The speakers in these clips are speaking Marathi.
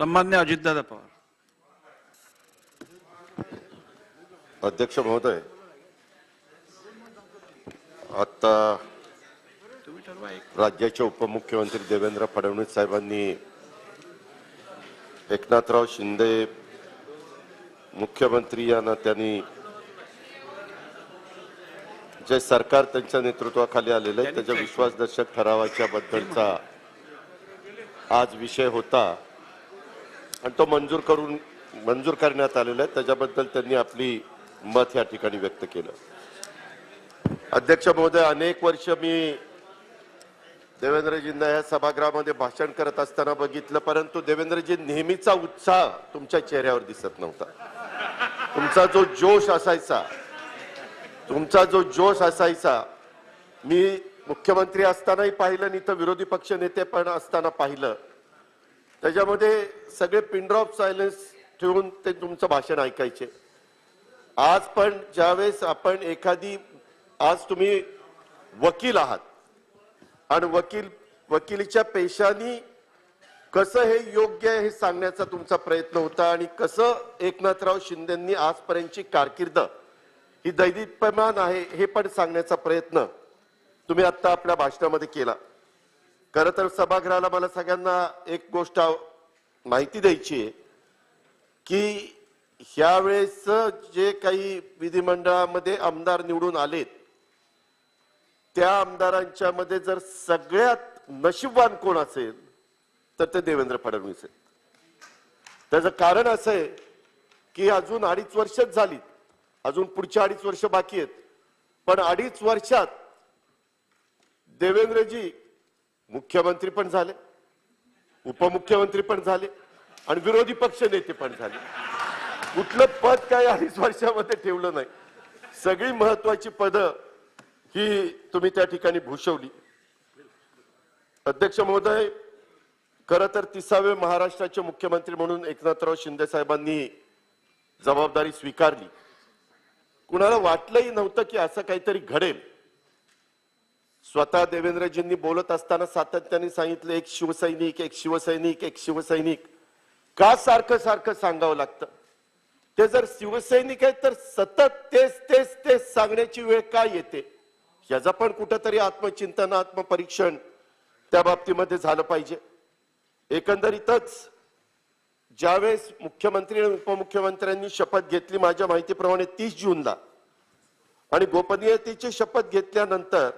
सन्मान्य अजितदादा पवार. अध्यक्ष महोदय आता राज्याचे उपमुख्यमंत्री देवेंद्र फडणवीस साहेबांनी एकनाथराव शिंदे मुख्यमंत्री यांना त्यांनी जे सरकार त्यांच्या नेतृत्वाखाली आलेलं आहे त्याच्या विश्वासदर्शक ठरावाच्या बद्दलचा आज विषय होता. आणि तो मंजूर करून मंजूर करण्यात आलेला आहे. त्याच्याबद्दल त्यांनी आपली मत या ठिकाणी व्यक्त केलं. अध्यक्ष महोदय अनेक वर्ष मी देवेंद्रजींना या सभागृहामध्ये भाषण करत असताना बघितलं परंतु देवेंद्रजी नेहमीचा उत्साह तुमच्या चेहऱ्यावर दिसत नव्हता. तुमचा जो जोश असायचा तुमचा जो जोश असायचा मी मुख्यमंत्री असतानाही पाहिलं नाही तर विरोधी पक्ष नेते पण असताना पाहिलं. त्याच्यामध्ये सगळे पिनड्रॉप सायलेन्स ठेवून ते तुमचं भाषण ऐकायचे. आज पण ज्यावेळेस आपण एखादी आज तुम्ही वकील आहात. आणि वकील वकिलीच्या पेशानी कसं हे योग्य आहे हे सांगण्याचा तुमचा प्रयत्न होता आणि कसं एकनाथराव शिंदेंनी आजपर्यंतची कारकीर्द ही दैदिप्यमान आहे हे पण सांगण्याचा प्रयत्न तुम्ही आता आपल्या भाषणामध्ये केला. खरं तर सभागृहाला मला सगळ्यांना एक गोष्ट माहिती द्यायची आहे की ह्यावेळेस जे काही विधिमंडळामध्ये आमदार निवडून आलेत त्या आमदारांच्या मध्ये जर सगळ्यात नशीबवान कोण असेल तर ते देवेंद्र फडणवीस आहेत. त्याचं कारण असं आहे की अजून अडीच वर्षच झाली अजून पुढच्या अडीच वर्ष बाकी आहेत. पण अडीच वर्षात देवेंद्रजी मुख्यमंत्री पण झाले उपमुख्यमंत्री पण झाले आणि विरोधी पक्ष नेते पण झाले. कुठलं पद काय अडीच वर्षामध्ये ठेवलं नाही. सगळी महत्वाची पदं ही तुम्ही त्या ठिकाणी भूषवली. अध्यक्ष महोदय खर तर तिसावे महाराष्ट्राचे मुख्यमंत्री म्हणून एकनाथराव शिंदे साहेबांनी जबाबदारी स्वीकारली. कुणाला वाटलंही नव्हतं की असं काहीतरी घडेल. स्वतः देवेंद्रजींनी बोलत असताना सातत्याने सांगितलं एक शिवसैनिक एक शिवसैनिक एक शिवसैनिक. का सारखं सारखं सांगावं लागतं? ते जर शिवसैनिक आहेत तर सतत तेच तेच तेच सांगण्याची वेळ काय येते? याचं पण कुठंतरी आत्मचिंतन आत्मपरीक्षण त्या बाबतीमध्ये झालं पाहिजे. एकंदरीतच ज्यावेळेस मुख्यमंत्री आणि उपमुख्यमंत्र्यांनी शपथ घेतली माझ्या माहितीप्रमाणे तीस जूनला आणि गोपनीयतेची शपथ घेतल्यानंतर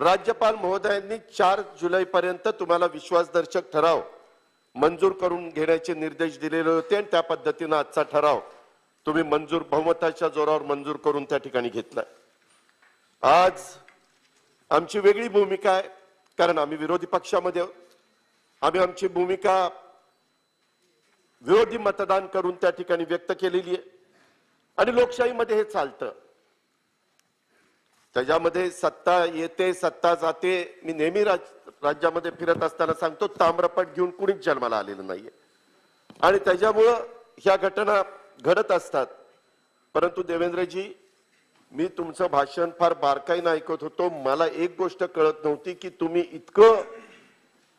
राज्यपाल महोदयांनी चार जुलै पर्यंत तुम्हाला विश्वासदर्शक ठराव मंजूर करून घेण्याचे निर्देश दिलेले होते आणि त्या पद्धतीनं आजचा ठराव तुम्ही मंजूर बहुमताच्या जोरावर मंजूर करून त्या ठिकाणी घेतलाय. आज आमची वेगळी भूमिका आहे कारण आम्ही विरोधी पक्षामध्ये आहोत. आम्ही आमची भूमिका विरोधी मतदान करून त्या ठिकाणी व्यक्त केलेली आहे. आणि लोकशाहीमध्ये हे चालतं. त्याच्यामध्ये सत्ता येते सत्ता जाते. मी नेहमी राज राज्यामध्ये फिरत असताना सांगतो ताम्रपट घेऊन कुणीच जन्माला आलेलं नाहीये. आणि त्याच्यामुळं ह्या घटना घडत असतात. परंतु देवेंद्रजी मी तुमचं भाषण फार बारकाईनं ऐकत होतो. मला एक गोष्ट कळत नव्हती की तुम्ही इतकं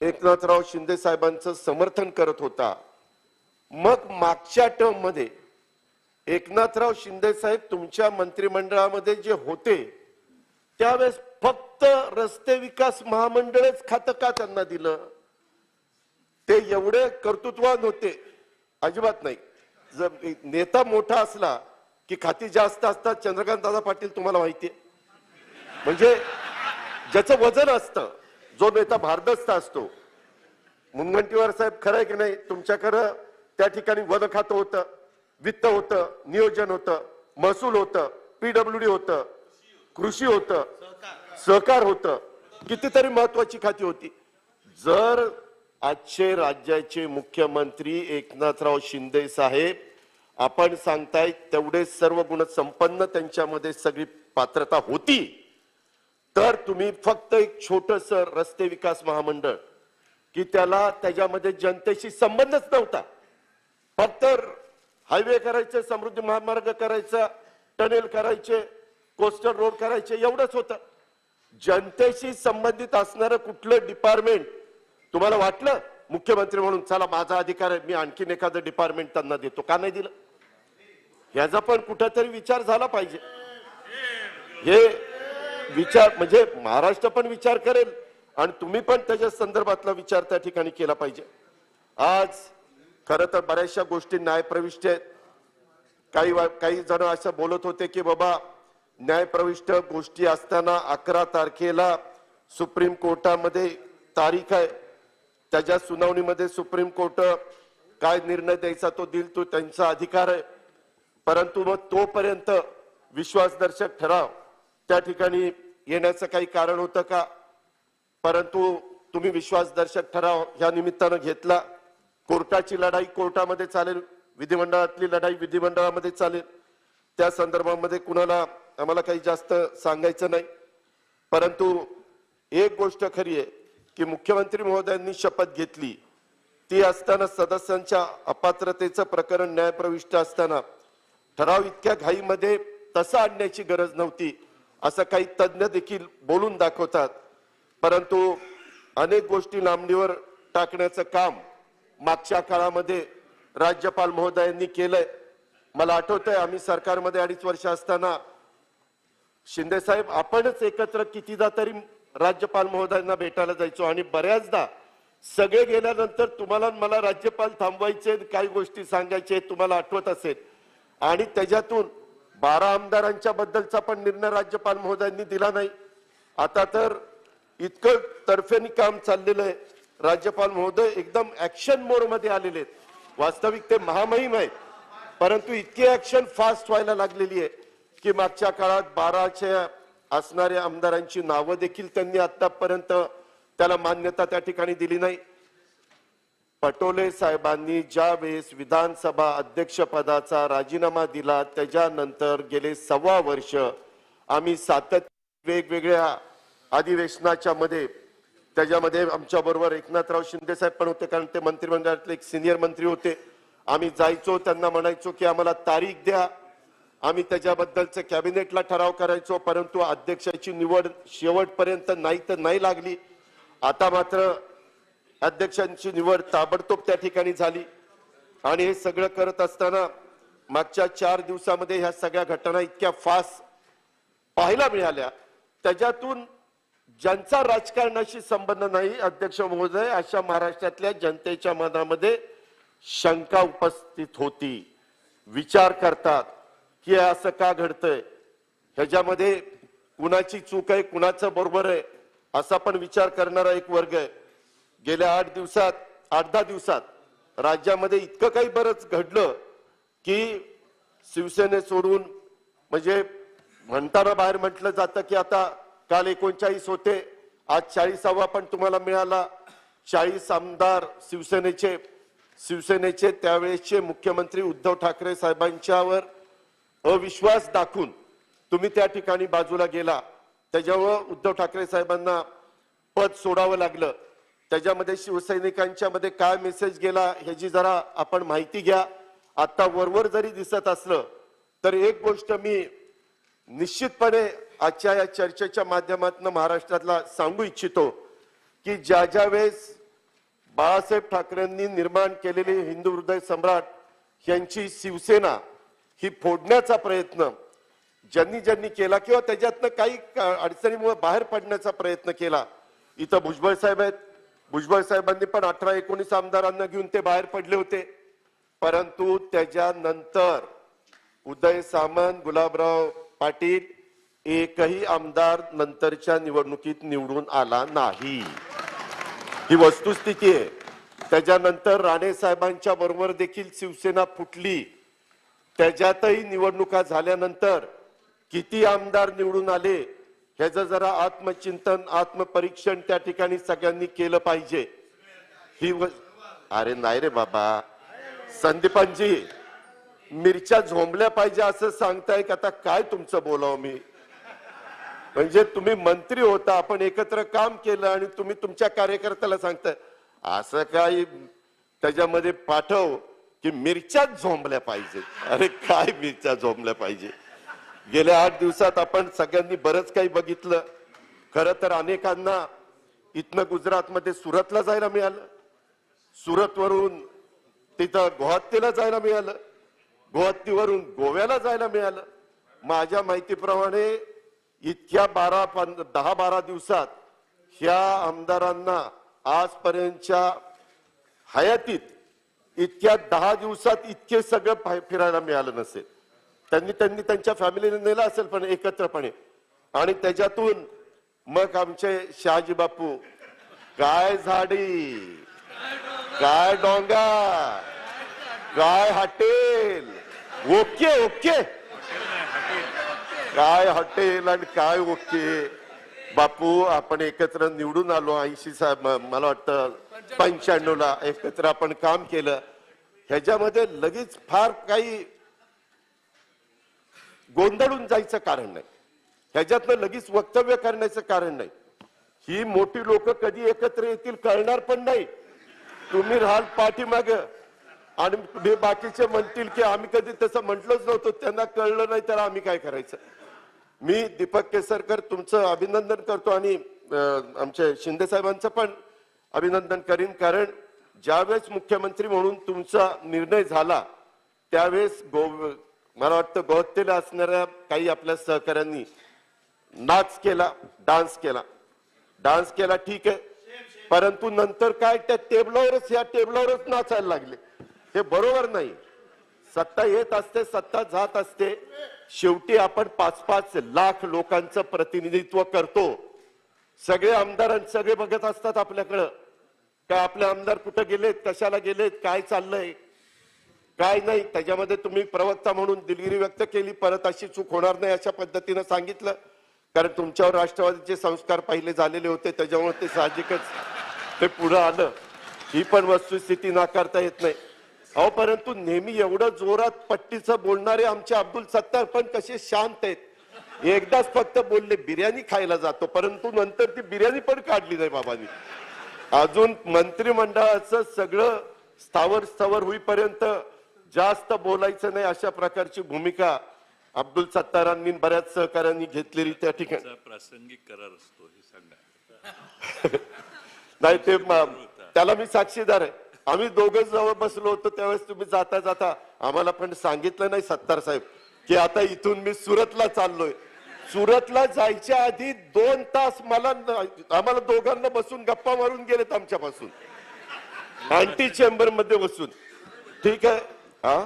एकनाथराव शिंदे साहेबांचं समर्थन करत होता. मग मागच्या टर्ममध्ये एकनाथराव शिंदे साहेब तुमच्या मंत्रिमंडळामध्ये जे होते त्यावेळेस फक्त रस्ते विकास महामंडळच खातं का त्यांना दिलं? ते एवढे कर्तृत्वान होते. अजिबात नाही. जर नेता मोठा असला की खाती जास्त असतात चंद्रकांत दादा पाटील तुम्हाला माहितीये म्हणजे ज्याचं वजन असतं जो नेता भारदस्त असतो. मुनगंटीवार साहेब खरं आहे की नाही? तुमच्याकडं त्या ठिकाणी वन खातं होतं वित्त होतं नियोजन होतं महसूल होतं पीडब्ल्यूडी होतं कृषी होतं सहकार होतं कितीतरी महत्वाची खाती होती. जर आजचे राज्याचे मुख्यमंत्री एकनाथराव शिंदे साहेब आपण सांगताय तेवढे सर्व गुण संपन्न त्यांच्यामध्ये सगळी पात्रता होती तर तुम्ही फक्त एक छोटस रस्ते विकास महामंडळ की त्याला त्याच्यामध्ये जनतेशी संबंधच नव्हता. फक्त हायवे करायचे समृद्धी महामार्ग करायचा टनेल करायचे कोस्टल रोड करायचे एवढंच होतं. जनतेशी संबंधित असणारं कुठलं डिपार्टमेंट तुम्हाला वाटलं? मुख्यमंत्री म्हणून चला माझा अधिकार आहे मी आणखीन एखादं डिपार्टमेंट त्यांना देतो. का नाही दिलं? याचा पण कुठेतरी विचार झाला पाहिजे. हे विचार म्हणजे महाराष्ट्र पण विचार करेल आणि तुम्ही पण त्याच्या संदर्भातला विचार त्या ठिकाणी केला पाहिजे. आज खर तर बऱ्याचशा गोष्टी न्यायप्रविष्ट आहेत. काही काही जण असं बोलत होते की बाबा न्यायप्रविष्ट गोष्टी असताना अकरा तारखेला सुप्रीम कोर्टामध्ये तारीख आहे. त्याच्या सुनावणीमध्ये सुप्रीम कोर्ट काय निर्णय द्यायचा तो दिल तो त्यांचा अधिकार आहे. परंतु मग तोपर्यंत विश्वासदर्शक ठराव. त्या ठिकाणी येण्याचं काही कारण होतं का? परंतु तुम्ही विश्वासदर्शक ठराव या निमित्तानं घेतला. कोर्टाची लढाई कोर्टामध्ये चालेल विधिमंडळातली लढाई विधिमंडळामध्ये चालेल. त्या संदर्भामध्ये कुणाला आम्हाला काही जास्त सांगायचं नाही. परंतु एक गोष्ट खरी आहे की मुख्यमंत्री महोदयांनी शपथ घेतली. ती असताना सदस्यांच्या अपात्रतेचं प्रकरण न्यायप्रविष्ट असताना ठराव इतक्या घाईमध्ये तसा आणण्याची गरज नव्हती असं काही तज्ज्ञ देखील बोलून दाखवतात. परंतु अनेक गोष्टी लांबणीवर टाकण्याचं काम मागच्या काळामध्ये राज्यपाल महोदयांनी केलंय. मला आठवतंय आम्ही सरकारमध्ये अडीच वर्ष असताना शिंदे साहेब आपणच एकत्र कितीदा तरी राज्यपाल महोदयांना भेटायला जायचो आणि बऱ्याचदा सगळे गेल्यानंतर तुम्हाला मला राज्यपाल थांबवायचे काही गोष्टी सांगायचे तुम्हाला आठवत असेल. आणि त्याच्यातून बारा आमदारांच्या बद्दलचा पण निर्णय राज्यपाल महोदयांनी दिला नाही. आता तर इतकं तर्फेनी काम चाललेलं आहे. राज्यपाल महोदय एकदम ऍक्शन मोडमध्ये आलेले आहेत. वास्तविक ते महामहिम आहे. परंतु इतकी ऍक्शन फास्ट व्हायला लागलेली आहे. की मागच्या काळात बाराच्या असणाऱ्या आमदारांची नावं देखील त्यांनी आतापर्यंत त्याला मान्यता त्या ठिकाणी दिली नाही. पटोले साहेबांनी ज्या वेळेस विधानसभा अध्यक्षपदाचा राजीनामा दिला त्याच्यानंतर गेले सव्वा वर्ष आम्ही सातत्य वेगवेगळ्या अधिवेशनाच्या मध्ये त्याच्यामध्ये आमच्या बरोबर एकनाथराव शिंदे साहेब पण होते कारण ते मंत्रिमंडळातले एक सिनियर मंत्री होते. आम्ही जायचो त्यांना म्हणायचो की आम्हाला तारीख द्या आम्ही त्याच्याबद्दलचं कॅबिनेटला ठराव करायचो परंतु अध्यक्षाची निवड शेवटपर्यंत नाही तर नाही लागली. आता मात्र अध्यक्षांची निवड ताबडतोब त्या ठिकाणी झाली. आणि हे सगळं करत असताना मागच्या चार दिवसामध्ये ह्या सगळ्या घटना इतक्या फास्ट पाहायला मिळाल्या. त्याच्यातून ज्यांचा राजकारणाशी संबंध नाही अध्यक्ष महोदय अशा महाराष्ट्रातल्या जनतेच्या मनामध्ये शंका उपस्थित होती. विचार करतात. की असं का घडतंय? ह्याच्यामध्ये कुणाची चूक आहे कुणाचं बरोबर आहे असा पण विचार करणारा एक वर्ग आहे. गेल्या आठ दिवसात आठ दहा दिवसात राज्यामध्ये इतकं काही बरंच घडलं की शिवसेने सोडून म्हणजे म्हणताना बाहेर म्हटलं जातं की आता काल एकोणचाळीस होते आज चाळीसावा पण तुम्हाला मिळाला. चाळीस आमदार शिवसेनेचे शिवसेनेचे त्यावेळेसचे मुख्यमंत्री उद्धव ठाकरे साहेबांच्यावर अविश्वास दाखवून तुम्ही त्या ठिकाणी बाजूला गेला. त्याच्यावर उद्धव ठाकरे साहेबांना पद सोडावं लागलं. त्याच्यामध्ये शिवसैनिकांच्या मध्ये काय मेसेज गेला ह्याची जरा आपण माहिती घ्या. आता वरवर जरी दिसत असलं तर एक गोष्ट मी निश्चितपणे आजच्या या चर्चेच्या माध्यमातून महाराष्ट्रातला सांगू इच्छितो की ज्या ज्या वेळेस बाळासाहेब ठाकरेंनी निर्माण केलेली हिंदू हृदय सम्राट यांची शिवसेना ही फोडण्याचा प्रयत्न ज्यांनी ज्यांनी केला किंवा त्याच्यातनं काही अडचणीमुळे बाहेर पडण्याचा प्रयत्न केला. इथं भुजबळ साहेब आहेत. भुजबळ साहेबांनी पण अठरा एकोणीस आमदारांना घेऊन ते बाहेर पडले होते. परंतु त्याच्यानंतर उदय सामंत गुलाबराव पाटील एकही आमदार नंतरच्या निवडणुकीत निवडून आला नाही. ही वस्तुस्थिती आहे. त्याच्यानंतर राणे साहेबांच्या बरोबर देखील शिवसेना फुटली. त्याच्यातही निवडणुका झाल्यानंतर किती आमदार निवडून आले ह्याचं जरा आत्मचिंतन आत्मपरीक्षण त्या ठिकाणी सगळ्यांनी केलं पाहिजे. ही अरे नाही रे बाबा. संदीपांजी मिरच्या झोंबल्या पाहिजे असं सांगताय की? आता काय तुमचं बोलावं मी? म्हणजे तुम्ही मंत्री होता आपण एकत्र काम केलं आणि तुम्ही तुमच्या कार्यकर्त्याला सांगताय. असं काय त्याच्यामध्ये पाठव. की मिरच्याच झोंबल्या पाहिजेत. अरे काय मिरच्या झोंबल्या पाहिजे गेल्या आठ दिवसात आपण सगळ्यांनी बरंच काही बघितलं. खरं तर अनेकांना इथनं गुजरातमध्ये सुरतला जायला मिळालं. सुरतवरून तिथं गुवाहाटीला जायला मिळालं. गुवाहाटीवरून गोव्याला जायला मिळालं. माझ्या माहितीप्रमाणे इतक्या बारा पं- दहा बारा दिवसात ह्या आमदारांना आजपर्यंतच्या हयातीत इतक्या दहा दिवसात इतके सगळं फिरायला मिळालं नसेल. त्यांनी त्यांनी त्यांच्या फॅमिलीने नेलं असेल पण एकत्रपणे. आणि त्याच्यातून मग आमचे शहाजी बापू काय झाडी काय डोंगा काय हॉटेल ओके ओके. काय हॉटेल आणि काय ओके. बापू आपण एकत्र निवडून आलो ऐंशी साहेब मला वाटतं पंच्याण्णवला एकत्र आपण काम केलं. ह्याच्यामध्ये लगेच फार काही गोंधळून जायचं कारण नाही. ह्याच्यातनं लगेच वक्तव्य करण्याचं कारण नाही. ही मोठी लोक कधी एकत्र येतील कळणार पण नाही. तुम्ही राहाल पाठीमाग. आणि हे बाकीचे म्हणतील की आम्ही कधी तसं म्हटलंच नव्हतं. त्यांना कळलं नाही तर आम्ही काय करायचं? मी दीपक केसरकर तुमचं अभिनंदन करतो आणि आमचे शिंदे साहेबांचं पण अभिनंदन करीन कारण ज्यावेळेस मुख्यमंत्री म्हणून तुमचा निर्णय झाला त्यावेळेस गो मला वाटतं गोहत्तेला असणाऱ्या काही आपल्या सहकाऱ्यांनी नाच केला डान्स केला. डान्स केला ठीक आहे. परंतु नंतर काय त्या टेबलावरच या टेबलावरच नाचायला लागले. हे बरोबर नाही. सत्ता येत असते सत्ता जात असते. शेवटी आपण पाच पाच लाख लोकांचं प्रतिनिधित्व करतो. सगळे आमदार सगळे बघत असतात आपल्याकडं. काय आपले आमदार कुठं गेलेत कशाला गेलेत काय चाललंय? काय नाही त्याच्यामध्ये तुम्ही प्रवक्ता म्हणून दिलगिरी व्यक्त केली परत अशी चूक होणार नाही अशा पद्धतीनं सांगितलं. कारण तुमच्यावर राष्ट्रवादीचे संस्कार पहिले झालेले होते त्याच्यामुळे ते साहजिकच ते पुढं आलं. ही पण वस्तुस्थिती नाकारता येत नाही. अहो परंतु नेहमी एवढं जोरात पट्टीचं बोलणारे आमचे अब्दुल सत्तार पण कसे शांत आहेत. एकदाच फक्त बोलले बिर्याणी खायला जातो परंतु नंतर ती बिर्याणी पण काढली नाही बाबांनी. अजून मंत्रिमंडळाचं सगळं स्थावर स्थावर होईपर्यंत जास्त बोलायचं नाही अशा प्रकारची भूमिका अब्दुल सत्तारांनी बऱ्याच सहकाऱ्यांनी घेतलेली त्या ठिकाणी. प्रासंगिक करार असतो हे सांगा. नाही ते त्याला मी साक्षीदार आहे. आम्ही दोघं जवळ बसलो होतो त्यावेळेस तुम्ही जाता जाता आम्हाला पण सांगितलं नाही सत्तार साहेब की आता इथून मी सुरतला चाललोय. सुरतला जायच्या आधी दोन तास मला आम्हाला दोघांना बसून गप्पा मारून गेलेत आमच्यापासून. अँटी चेंबरमध्ये बसून. ठीक आहे हा?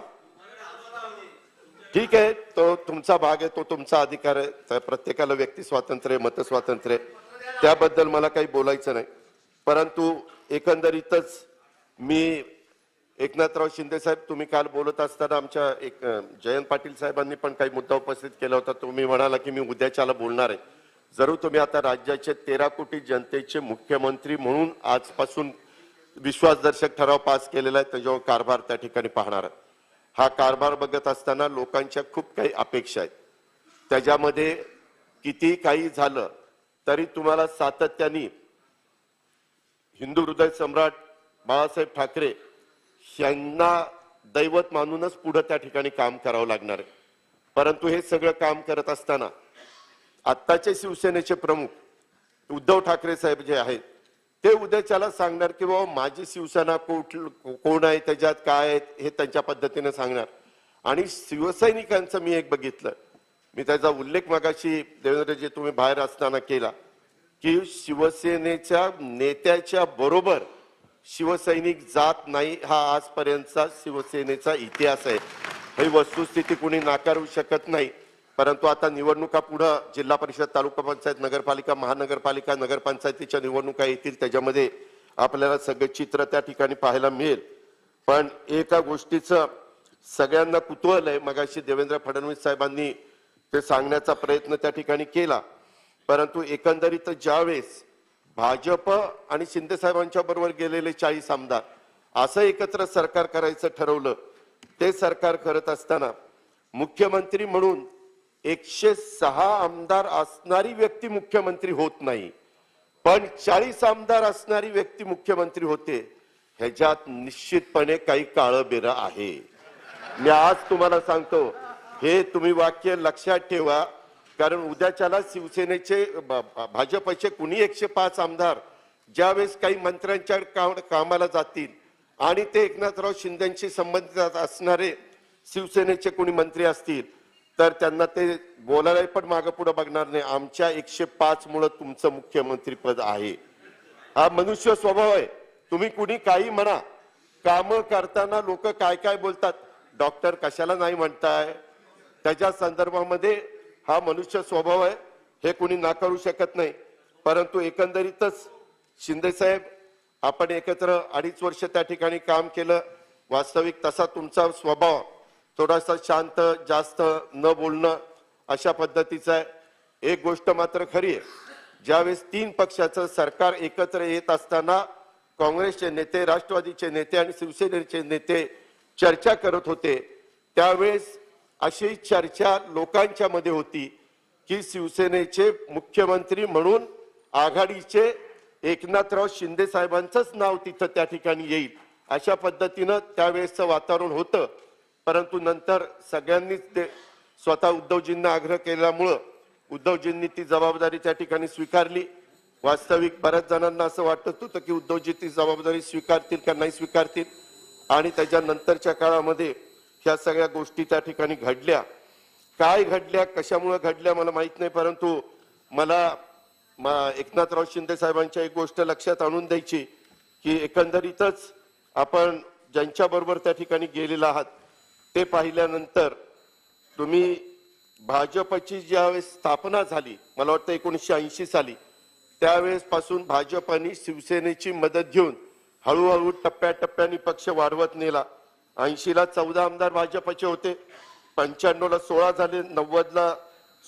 ठीक आहे तो तुमचा भाग आहे तो तुमचा अधिकार आहे. प्रत्येकाला व्यक्ती स्वातंत्र्य आहे मत स्वातंत्र्य आहे. त्याबद्दल मला काही बोलायचं नाही. परंतु एकंदरीतच मी एकनाथराव शिंदे साहेब तुम्ही काल बोलत असताना आमच्या एक जयंत पाटील साहेबांनी पण काही मुद्दा उपस्थित केला होता. तुम्ही म्हणाला की मी उद्याच्याला बोलणार आहे. जरूर तुम्ही आता राज्याचे तेरा कोटी जनतेचे मुख्यमंत्री म्हणून आजपासून विश्वासदर्शक ठराव पास केलेला आहे. त्याच्यावर कारभार त्या ठिकाणी पाहणार आहे. हा कारभार बघत असताना लोकांच्या खूप काही अपेक्षा आहेत. त्याच्यामध्ये किती काही झालं तरी तुम्हाला सातत्याने हिंदू हृदय सम्राट बाळासाहेब ठाकरे यांना दैवत मानूनच पुढे त्या ठिकाणी काम करावं लागणार आहे. परंतु हे सगळं काम करत असताना आत्ताचे शिवसेनेचे प्रमुख उद्धव ठाकरे साहेब जे आहेत ते उद्याच्याला सांगणार की बाबा माझी शिवसेना कुठ कोण आहे त्याच्यात काय आहेत हे त्यांच्या पद्धतीने सांगणार. आणि शिवसैनिकांचं मी एक बघितलं. मी त्याचा उल्लेख मागाशी देवेंद्रजी तुम्ही बाहेर असताना केला की शिवसेनेच्या नेत्याच्या बरोबर शिवसैनिक जात नाही हा आजपर्यंतचा शिवसेनेचा इतिहास आहे. ही वस्तुस्थिती कुणी नाकारू शकत नाही. परंतु आता निवडणुका पुढं जिल्हा परिषद तालुका पंचायत नगरपालिका महानगरपालिका नगरपंचायतीच्या निवडणुका येतील त्याच्यामध्ये आपल्याला सगळं चित्र त्या ठिकाणी पाहायला मिळेल. पण एका गोष्टीचं सगळ्यांना कुतूहल आहे मगाशी देवेंद्र फडणवीस साहेबांनी ते सांगण्याचा प्रयत्न त्या ठिकाणी केला. परंतु एकंदरीत ज्यावेळेस भाजप आणि शिंदे साहेबांच्या बरोबर गेलेले चाळीस आमदार असं एकत्र सरकार करायचं ठरवलं. ते सरकार करत असताना मुख्यमंत्री म्हणून एकशे सहा आमदार असणारी व्यक्ती मुख्यमंत्री होत नाही. पण चाळीस आमदार असणारी व्यक्ती मुख्यमंत्री होते ह्याच्यात निश्चितपणे काही काळ बेरं आहे. मी आज तुम्हाला सांगतो हे तुम्ही वाक्य लक्षात ठेवा. कारण उद्याच्याला शिवसेनेचे भाजपचे कुणी एकशे पाच आमदार ज्यावेळेस काही मंत्र्यांच्या काम कामाला जातील आणि ते एकनाथराव शिंदेशी संबंधित असणारे शिवसेनेचे कोणी मंत्री असतील तर त्यांना ते बोलायला पण मागं पुढे बघणार नाही. आमच्या एकशे पाच मुळे तुमचं मुख्यमंत्री पद आहे. हा मनुष्य स्वभाव आहे. तुम्ही कुणी काही म्हणा. काम करताना लोक काय काय बोलतात? डॉक्टर कशाला नाही म्हणताय? त्याच्या संदर्भामध्ये हा मनुष्य स्वभाव आहे हे कुणी नाकारू शकत नाही. परंतु एकंदरीतच शिंदेसाहेब आपण एकत्र अडीच वर्ष त्या ठिकाणी काम केलं. वास्तविक तसा तुमचा स्वभाव थोडासा शांत जास्त न बोलणं अशा पद्धतीचा आहे. एक गोष्ट मात्र खरी आहे ज्यावेळेस तीन पक्षाचं सरकार एकत्र येत असताना काँग्रेसचे नेते राष्ट्रवादीचे नेते आणि शिवसेनेचे नेते चर्चा करत होते त्यावेळेस अशी चर्चा लोकांच्या मध्ये होती की शिवसेनेचे मुख्यमंत्री म्हणून आघाडीचे एकनाथराव शिंदे साहेबांचंच नाव तिथं त्या ठिकाणी येईल. अशा पद्धतीनं त्यावेळेसचं वातावरण होतं. परंतु नंतर सगळ्यांनीच ते स्वतः उद्धवजींना आग्रह केल्यामुळं उद्धवजींनी ती जबाबदारी त्या ठिकाणी स्वीकारली. वास्तविक बऱ्याच जणांना असं वाटत होतं की उद्धवजी ती जबाबदारी स्वीकारतील का नाही स्वीकारतील? आणि त्याच्यानंतरच्या काळामध्ये ह्या सगळ्या गोष्टी त्या ठिकाणी घडल्या. काय घडल्या कशामुळे घडल्या मला माहीत नाही परंतु मला एकनाथराव शिंदे साहेबांच्या एक गोष्ट लक्षात आणून द्यायची की एकंदरीतच आपण ज्यांच्या बरोबर त्या ठिकाणी गेलेला आहात ते पाहिल्यानंतर तुम्ही भाजपची ज्यावेळेस स्थापना झाली मला वाटतं एकोणीसशे ऐंशी साली त्यावेळेस पासून भाजपाने शिवसेनेची मदत घेऊन हळूहळू टप्प्याटप्प्याने पक्ष वाढवत नेला. ऐंशीला चौदा आमदार भाजपचे होते. पंच्याण्णवला सोळा झाले नव्वदला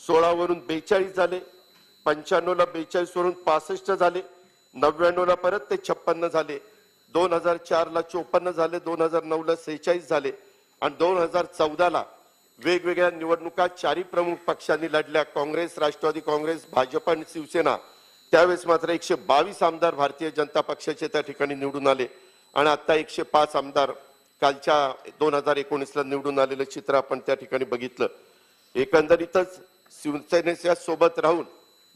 सोळावरून बेचाळीस झाले. पंच्याण्णवला बेचाळीसवरून पासष्ट झाले. नव्याण्णवला परत ते छप्पन्न झाले. दोन हजार चारला चोपन्न झाले दोन हजार नऊला सेहेचाळीस झाले. आणि दोन हजार चौदाला वेगवेगळ्या निवडणुका चारही प्रमुख पक्षांनी लढल्या. काँग्रेस राष्ट्रवादी काँग्रेस भाजप आणि शिवसेना. त्यावेळेस मात्र एकशे बावीस आमदार भारतीय जनता पक्षाचे त्या ठिकाणी निवडून आले. आणि आता एकशे पाच आमदार कालच्या दोन हजार एकोणीसला निवडून आलेलं चित्र आपण त्या ठिकाणी बघितलं. एकंदरीतच शिवसेनेच्या सोबत राहून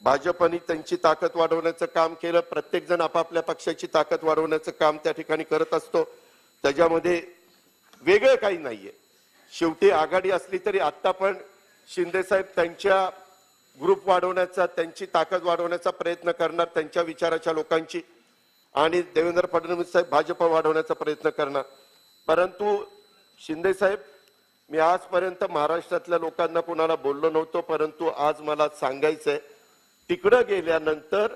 भाजपने त्यांची ताकद वाढवण्याचं काम केलं. प्रत्येकजण आपापल्या पक्षाची ताकद वाढवण्याचं काम त्या ठिकाणी करत असतो. त्याच्यामध्ये वेगळं काही नाहीये. शेवटी आघाडी असली तरी आता पण शिंदेसाहेब त्यांच्या ग्रुप वाढवण्याचा त्यांची ताकद वाढवण्याचा प्रयत्न करणार त्यांच्या विचाराच्या लोकांची. आणि देवेंद्र फडणवीस साहेब भाजप वाढवण्याचा प्रयत्न करणार. परंतु शिंदे साहेब मी आजपर्यंत महाराष्ट्रातल्या लोकांना कोणाला बोललो नव्हतो परंतु आज मला सांगायचंय तिकडं गेल्यानंतर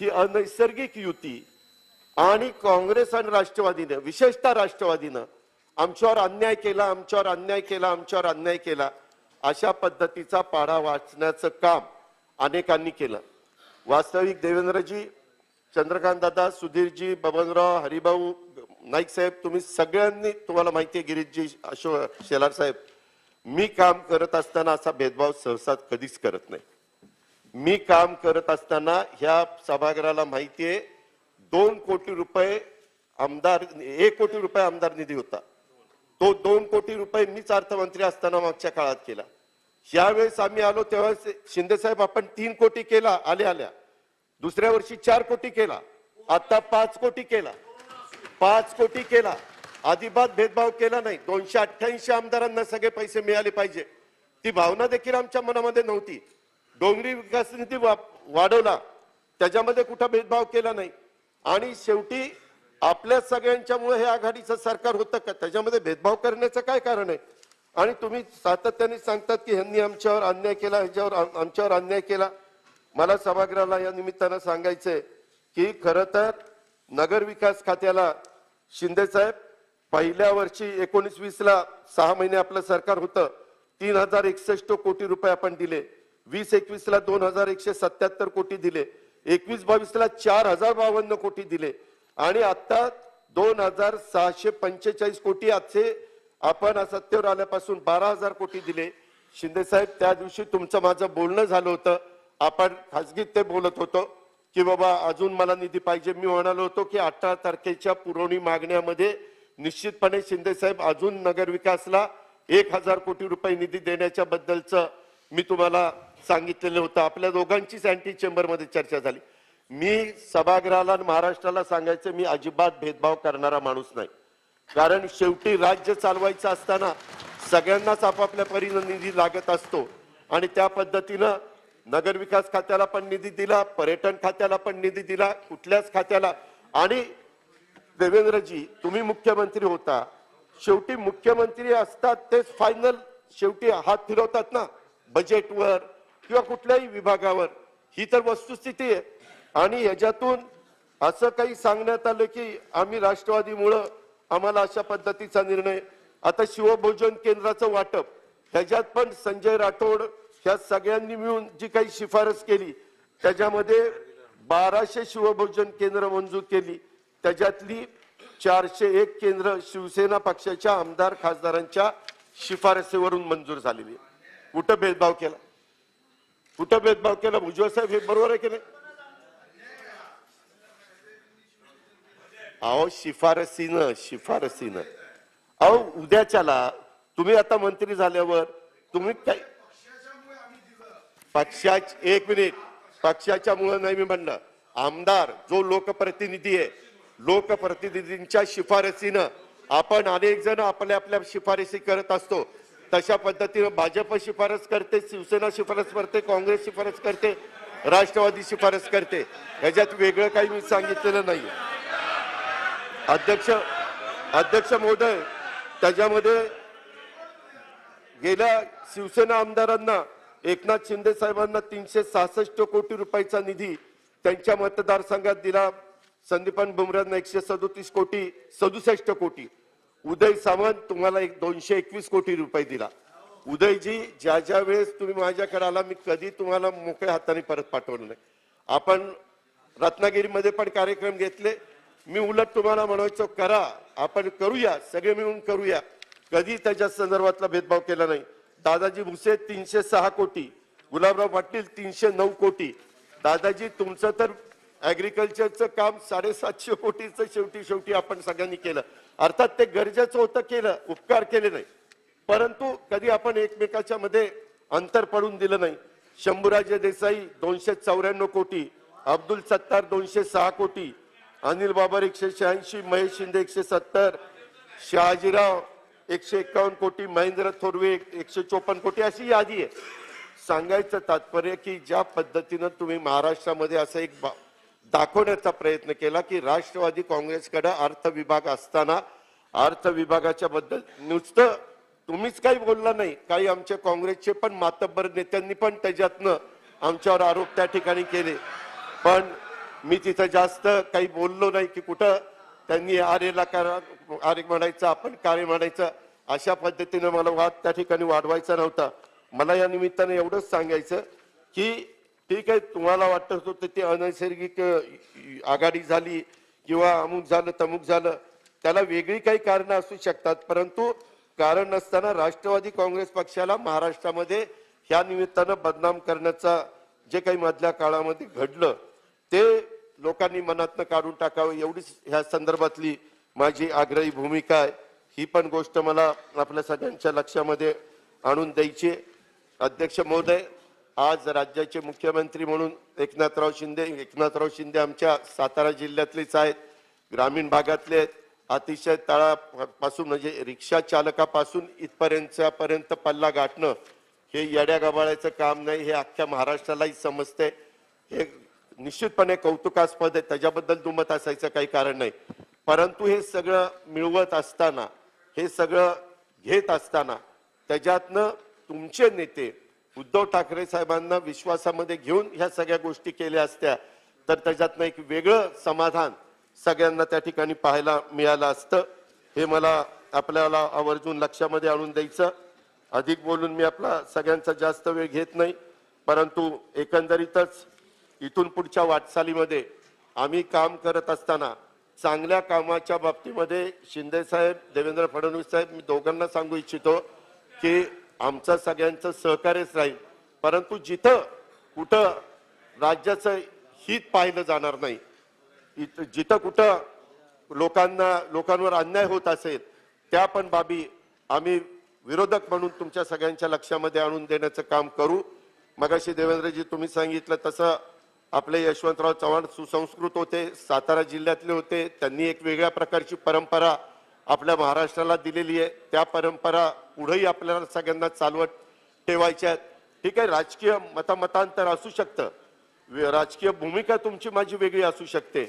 ही अनैसर्गिक युती आणि काँग्रेस आणि राष्ट्रवादीनं विशेषतः राष्ट्रवादीनं आमच्यावर अन्याय केला आमच्यावर अन्याय केला आमच्यावर अन्याय केला अशा पद्धतीचा पाढा वाचण्याचं काम अनेकांनी केलं. वास्तविक देवेंद्रजी चंद्रकांत दादा सुधीरजी बबनराव हरिभाऊ नाईक साहेब तुम्ही सगळ्यांनी तुम्हाला माहिती आहे गिरीशजी अशोक शेलार साहेब मी काम करत असताना असा भेदभाव सहसा कधीच करत नाही. मी काम करत असताना ह्या सभागृहाला माहिती आहे दोन कोटी रुपये आमदार एक कोटी रुपये आमदार निधी होता. तो दोन कोटी रुपये मीच अर्थमंत्री असताना मागच्या काळात केला. यावेळेस आम्ही आलो तेव्हा शिंदे साहेब आपण तीन कोटी केला आल्या आल्या. दुसऱ्या वर्षी चार कोटी केला. आता पाच कोटी केला. पाच कोटी केला. अजिबात भेदभाव केला नाही. दोनशे अठ्ठ्याऐंशी आमदारांना सगळे पैसे मिळाले पाहिजे. ती भावना देखील आमच्या मनामध्ये नव्हती. डोंगरी विकास निधी वा- वाढवला. त्याच्यामध्ये कुठं भेदभाव केला नाही. आणि शेवटी आपल्या सगळ्यांच्यामुळे हे आघाडीचं सरकार होतं का? त्याच्यामध्ये भेदभाव करण्याचं काय कारण आहे? आणि तुम्ही सातत्याने सांगतात की ह्यांनी आमच्यावर अन्याय केला ह्याच्यावर आमच्यावर अन्याय केला. मला सभागृहाला या निमित्तानं सांगायचंय की खरं तर नगर विकास खात्याला शिंदे साहेब पहिल्या वर्षी एकोणीस ला सहा महिने आपलं सरकार होतं तीन हजार एकसष्ट कोटी रुपये आपण दिले. वीस एकवीस ला दोन हजार एकशे सत्याहत्तर कोटी दिले. एकवीस बावीस ला चार हजार बावन्न कोटी दिले. आणि आता दोन हजार सहाशे पंचेचाळीस कोटी आजचे आपण सत्तेवर आल्यापासून बारा हजार कोटी दिले. शिंदे साहेब त्या दिवशी तुमचं माझं बोलणं झालं होतं. आपण खासगीत ते बोलत होतो. की बाबा अजून मला निधी पाहिजे. मी म्हणालो होतो की अठरा तारखेच्या पुरवणी मागण्यामध्ये निश्चितपणे शिंदे साहेब अजून नगरविकासला एक हजार कोटी रुपये निधी देण्याच्या बद्दलचं मी तुम्हाला सांगितलेलं होतं. आपल्या दोघांचीच अँटी चेंबरमध्ये चर्चा झाली. मी सभागृहाला आणि महाराष्ट्राला सांगायचं मी अजिबात भेदभाव करणारा माणूस नाही. कारण शेवटी राज्य चालवायचं असताना सगळ्यांनाच आपापल्या परीनं निधी लागत असतो. आणि त्या पद्धतीनं नगरविकास खात्याला पण निधी दिला पर्यटन खात्याला पण निधी दिला कुठल्याच खात्याला. आणि देवेंद्रजी तुम्ही मुख्यमंत्री होता. शेवटी मुख्यमंत्री असतात तेच फायनल शेवटी हात फिरवतात ना. बजेटवर किंवा कुठल्याही विभागावर. ही तर वस्तुस्थिती आहे. आणि याच्यातून असं काही सांगण्यात आलं की आम्ही राष्ट्रवादीमुळं आम्हाला अशा पद्धतीचा निर्णय आता शिवभोजन केंद्राचं वाटप. ह्याच्यात पण संजय राठोड त्या सगळ्यांनी मिळून जी काही शिफारस केली त्याच्यामध्ये बाराशे शिवभोजन केंद्र मंजूर केली. त्याच्यातली चारशे एक केंद्र शिवसेना पक्षाच्या आमदार खासदारांच्या शिफारसीवरून मंजूर झालेली कुठं भेदभाव केला? कुठं भेदभाव केला? भुजबळ साहेब हे बरोबर आहे की नाही? अहो शिफारसीनं शिफारसीनं. अहो उद्याच्याला तुम्ही आता मंत्री झाल्यावर तुम्ही काय पक्षा एक मिनिट पक्षाच्या मुळे नाही मी म्हणलं. आमदार जो लोकप्रतिनिधी आहे लोकप्रतिनिधींच्या शिफारसीनं आपण अनेक जण आपल्या आपल्या शिफारसी करत असतो. तशा पद्धतीनं भाजप शिफारस करते शिवसेना शिफारस करते काँग्रेस शिफारस करते राष्ट्रवादी शिफारस करते. ह्याच्यात वेगळं काही मी सांगितलेलं नाही. अध्यक्ष अध्यक्ष महोदय त्याच्यामध्ये गेल्या शिवसेना आमदारांना एकनाथ शिंदे साहेबांना तीनशे सहासष्ट कोटी रुपयाचा निधी त्यांच्या मतदारसंघात दिला. संदीपान बुमरांना एकशे सदोतीस कोटी सदुसष्ट कोटी. उदय सामंत तुम्हाला एक दोनशे एकवीस कोटी रुपये दिला. उदयजी ज्या ज्या वेळेस तुम्ही माझ्याकडे आला मी कधी तुम्हाला मोकळ्या हाताने परत पाठवलं नाही. आपण रत्नागिरीमध्ये पण कार्यक्रम घेतले. मी उलट तुम्हाला म्हणायचो करा आपण करूया सगळे मिळून करूया. कधी त्याच्या संदर्भातला भेदभाव केला नाही. दादाजी भुसे तीनशे सहा कोटी गुलाबराव पाटील तीनशे नऊ कोटी. दादाजी तुमचं तर ऍग्रिकल्चरचं काम साडेसातशे कोटीचं शेवटी शेवटी आपण सगळ्यांनी केलं. अर्थात ते गरजेचं होतं केलं उपकार केले नाही. परंतु कधी आपण एकमेकाच्या मध्ये अंतर पडून दिलं नाही. शंभूराजे देसाई दोनशे चौऱ्याण्णव कोटी अब्दुल सत्तार दोनशे सहा कोटी अनिल बाबर एकशे शहाऐंशी महेश शिंदे एकशे सत्तर शहाजीराव एकशे एकावन्न कोटी महेंद्र थोरवे एकशे चोपन्न कोटी अशी यादी आहे. सांगायचं तात्पर्य की ज्या पद्धतीनं तुम्ही महाराष्ट्रामध्ये असं एक दाखवण्याचा प्रयत्न केला की राष्ट्रवादी काँग्रेसकडे अर्थ विभाग असताना अर्थ विभागाच्या बद्दल नुसतं तुम्हीच काही बोलला नाही काही आमच्या काँग्रेसचे पण मातब्बर नेत्यांनी पण त्याच्यातनं आमच्यावर आरोप त्या ठिकाणी केले. पण मी तिथं जास्त काही बोललो नाही की कुठं. त्यांनी आरेला कारण आरे म्हणायचं आपण कार्य म्हणायचं अशा पद्धतीनं मला वाद त्या ठिकाणी वाढवायचा नव्हता. मला या निमित्तानं एवढंच सांगायचं की ठीक आहे तुम्हाला वाटत होतं ते अनैसर्गिक आघाडी झाली किंवा अमुक झालं तमुक झालं. त्याला वेगळी काही कारणं असू शकतात परंतु कारण नसताना राष्ट्रवादी काँग्रेस पक्षाला महाराष्ट्रामध्ये ह्या निमित्तानं बदनाम करण्याचा जे काही मधल्या काळामध्ये घडलं ते लोकांनी मनातनं काढून टाकावं एवढीच ह्या संदर्भातली माझी आग्रही भूमिका आहे. ही पण गोष्ट मला आपल्या सगळ्यांच्या लक्षामध्ये आणून द्यायची अध्यक्ष महोदय आज राज्याचे मुख्यमंत्री म्हणून एकनाथराव शिंदे एकनाथराव शिंदे आमच्या सातारा जिल्ह्यातलेच आहेत ग्रामीण भागातले आहेत. अतिशय तळापासून म्हणजे रिक्षा चालकापासून इथपर्यंतच्या पर्यंत पल्ला गाठणं हे येड्या गबाळ्याचं काम नाही हे अख्ख्या महाराष्ट्रालाही समजते हे निश्चितपणे कौतुकास्पद आहे. त्याच्याबद्दल दुमत असायचं काही कारण नाही. परंतु हे सगळं मिळवत असताना हे सगळं घेत असताना त्याच्यातनं तुमचे नेते उद्धव ठाकरे साहेबांना विश्वासामध्ये घेऊन ह्या सगळ्या गोष्टी केल्या असत्या तर त्याच्यातनं एक वेगळं समाधान सगळ्यांना त्या ठिकाणी पाहायला मिळालं असतं. हे मला आपल्याला आवर्जून लक्षामध्ये आणून द्यायचं. अधिक बोलून मी आपला सगळ्यांचा जास्त वेळ घेत नाही परंतु एकंदरीतच इथून पुढच्या वाटचालीमध्ये आम्ही काम करत असताना चांगल्या कामाच्या बाबतीमध्ये शिंदे साहेब देवेंद्र फडणवीस साहेब मी दोघांना सांगू इच्छितो की आमचं सगळ्यांचं सहकार्यच राहील. परंतु जिथं कुठं राज्याचं हित पाहिलं जाणार नाही इथं- जिथं कुठं लोकांना लोकांवर अन्याय होत असेल त्या पण बाबी आम्ही विरोधक म्हणून तुमच्या सगळ्यांच्या लक्षामध्ये आणून देण्याचं काम करू. मगाशी देवेंद्रजी तुम्ही सांगितलं तसं आपले यशवंतराव चव्हाण सुसंस्कृत होते सातारा जिल्ह्यातले होते त्यांनी एक वेगळ्या प्रकारची परंपरा आपल्या महाराष्ट्राला दिलेली आहे. त्या परंपरा पुढेही आपल्याला सगळ्यांना चालवत ठेवायच्या आहेत. ठीक आहे राजकीय मतामतांतर असू शकतं. राजकीय भूमिका तुमची माझी वेगळी असू शकते.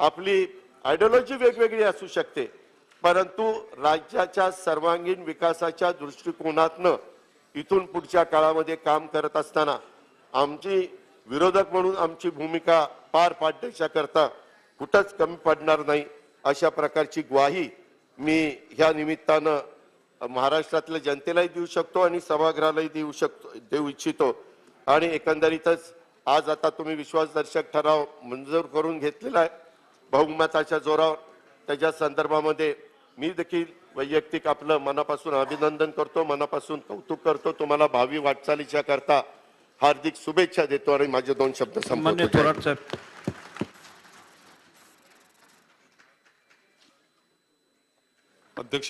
आपली आयडिओलॉजी वेगवेगळी असू शकते. परंतु राज्याच्या सर्वांगीण विकासाच्या दृष्टिकोनातनं इथून पुढच्या काळामध्ये काम करत असताना आमची विरोधक म्हणून आमची भूमिका पार पाडण्याच्या करता कुठंच कमी पडणार नाही अशा प्रकारची ग्वाही मी ह्या निमित्तानं महाराष्ट्रातल्या जनतेलाही देऊ शकतो आणि सभागृहालाही देऊ शकतो देऊ इच्छितो. आणि एकंदरीतच आज आता तुम्ही विश्वासदर्शक ठराव मंजूर करून घेतलेला आहे. बहुमताच्या जोरावर. त्याच्या संदर्भामध्ये मी देखील वैयक्तिक आपलं मनापासून अभिनंदन करतो मनापासून कौतुक करतो. तुम्हाला भावी वाटचालीच्या करता हार्दिक शुभेच्छा देतो आणि माझे दोन शब्द मान्य संपवतो थोरात साहेब. अध्यक्ष